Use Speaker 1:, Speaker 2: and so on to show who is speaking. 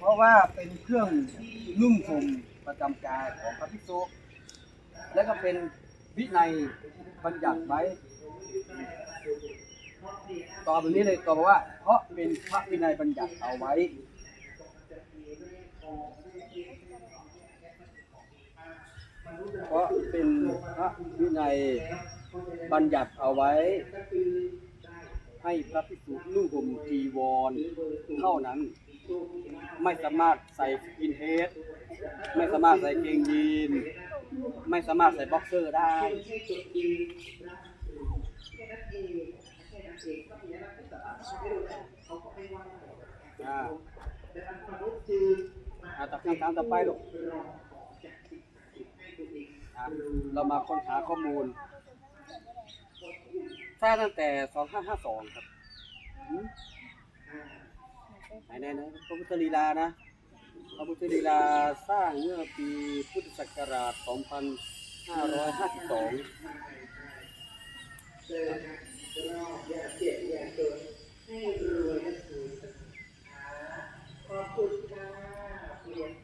Speaker 1: เพราะว่าเป็นเครื่องนุ่งห่มประจำกายของพระภิกษุและก็เป็นวินัยบัญญัติไว้ตอบแบบนี้เลยตอบบอว่า เพราะเป็นพระวินัยบัญญัติเอาไว้ เพราะเป็นพระวินัยบัญญัติเอาไว้ ให้พระภิกษุนุ่งห่มจีวร เท่านั้น ไม่สามารถใส่สกินเฮดไม่สามารถใส่เกงยีน ไม่สามารถใส่บ็อกเซอร์ได้ อ่าอ่าตัดคำถามต่อไปลูกอะเรามาค้นหาข้อมูล สร้างตั้งแต่2552ครับหืมไหนไหนไหนพระพุทธลีลานะพระพุทธลีลาสร้างเมื่อปีพุทธศักราช 2552